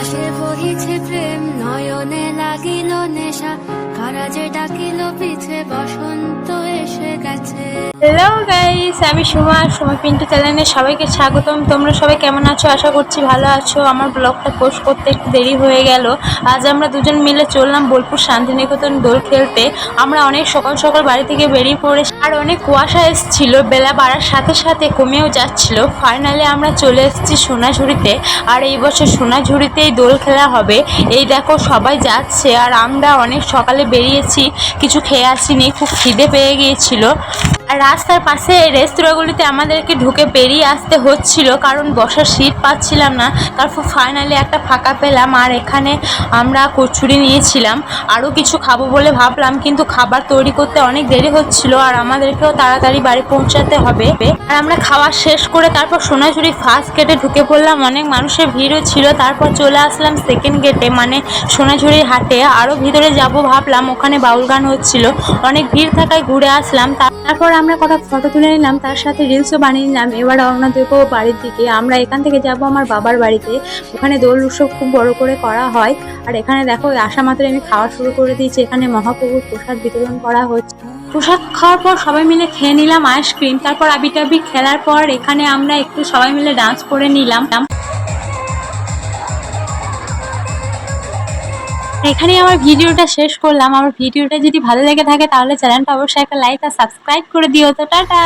আকাশে বহিছে প্রেম নয়নে লাগিল নেশা। কারাজে ডাকিল পিছে বসন্ত এসে গেছে। গাইস আমি সুমা সুমা পিন্টু চ্যানেলে সবাইকে স্বাগতম। তোমরা সবাই কেমন আছো? আশা করছি ভালো আছো। আমার ব্লগটা পোস্ট করতে একটু দেরি হয়ে গেল। আজ আমরা দুজন মিলে চললাম বোলপুর শান্তিনিকেতন দোল খেলতে। আমরা অনেক সকাল সকাল বাড়ি থেকে বেরিয়ে পড়ে আর অনেক কুয়াশা এসেছিল। বেলা বাড়ার সাথে সাথে কমেও যাচ্ছিল। ফাইনালি আমরা চলে এসেছি সোনাঝুড়িতে আর এই বছর সোনাঝুরিতেই দোল খেলা হবে। এই দেখো, সবাই যাচ্ছে। আর আমরা অনেক সকালে বেরিয়েছি। কিছু খেয়ে আসিনি। খুব খিদে পেয়ে গিয়েছিল। রাস্তার পাশে রেস্তোরাঁগুলিতে আমাদেরকে ঢুকে বেরিয়ে আসতে হচ্ছিল, কারণ বসার সিট পাচ্ছিলাম না। তারপর ফাইনালি একটা ফাঁকা পেলাম আর এখানে আমরা কচুরি নিয়েছিলাম। আরও কিছু খাব বলে ভাবলাম, কিন্তু খাবার তৈরি করতে অনেক দেরি হচ্ছিল আর আমাদেরকেও তাড়াতাড়ি বাড়ি পৌঁছাতে হবে। আর আমরা খাওয়া শেষ করে তারপর সোনাঝুরি ফার্স্ট গেটে ঢুকে পড়লাম। অনেক মানুষের ভিড়ও ছিল। তারপর চলে আসলাম সেকেন্ড গেটে মানে সোনাঝুরির হাটে। আরও ভিতরে যাব ভাবলাম, ওখানে বাউল গান হচ্ছিল। অনেক ভিড় থাকায় ঘুরে আসলাম। তারপর আমরা কটা ফটো তুলে নিলাম, তার সাথে রিলসও বানিয়ে নিলাম। এবার রওনা দেবো বাড়ির দিকে। আমরা এখান থেকে যাব আমার বাবার বাড়িতে। ওখানে দোল উৎসব খুব বড় করে করা হয়। আর এখানে দেখো আসা মাত্র আমি খাওয়া শুরু করে দিয়েছি। এখানে মহাপ্রভুর প্রসাদ বিতরণ করা হচ্ছে। প্রসাদ খাওয়ার পর সবাই মিলে খেয়ে নিলাম আইসক্রিম তারপর আবি টাবি খেলার পর এখানে আমরা একটু সবাই মিলে ডান্স করে নিলাম। এখানে আমার ভিডিওটা শেষ করলাম। আমার ভিডিওটা যদি ভালো লেগে থাকে তাহলে চ্যানেলটা অবশ্যই একটা লাইক আর সাবস্ক্রাইব করে দিও। তো টাটা।